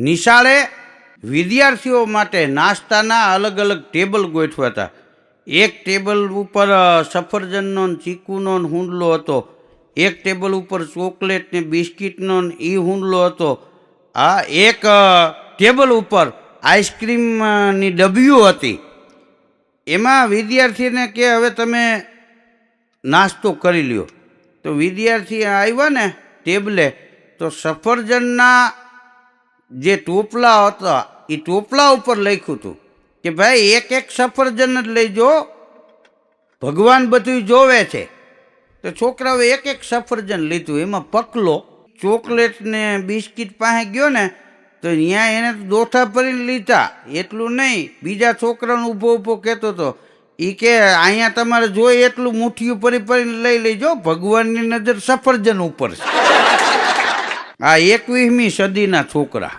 નિશાળે વિદ્યાર્થીઓ માટે નાસ્તાના અલગ અલગ ટેબલ ગોઠવ્યા હતા. એક ટેબલ ઉપર સફરજનનો ચીકુનો હુંડલો હતો. એક ટેબલ ઉપર ચોકલેટ ને બિસ્કિટનો એ હુંડલો હતો. આ એક ટેબલ ઉપર આઈસ્ક્રીમની ડબ્બીઓ હતી. એમાં વિદ્યાર્થીને કે હવે તમે નાસ્તો કરી લ્યો. તો વિદ્યાર્થી આવ્યા ને ટેબલે, તો સફરજનના જે ટોપલા હતા, એ ટોપલા ઉપર લખ્યું હતું કે ભાઈ, એક એક સફરજન જ લઈજો ભગવાન બધું જોવે છે. તો છોકરાઓએ એક એક સફરજન લીધું, એમાં પકલો, ચોકલેટ ને બિસ્કિટ પાસે ગયો ને, તો ત્યાં એને દોઠા ભરીને લીધા, એટલું નહીં, બીજા છોકરાનો ઊભો ઊભો કહેતો હતો એ કે અહીંયા તમારે જોઈએ એટલું મુઠ્ઠીયું ભરી ભરીને લઈ લેજો, ભગવાનની નજર સફરજન ઉપર છે. આ એકવીસમી સદીના છોકરા.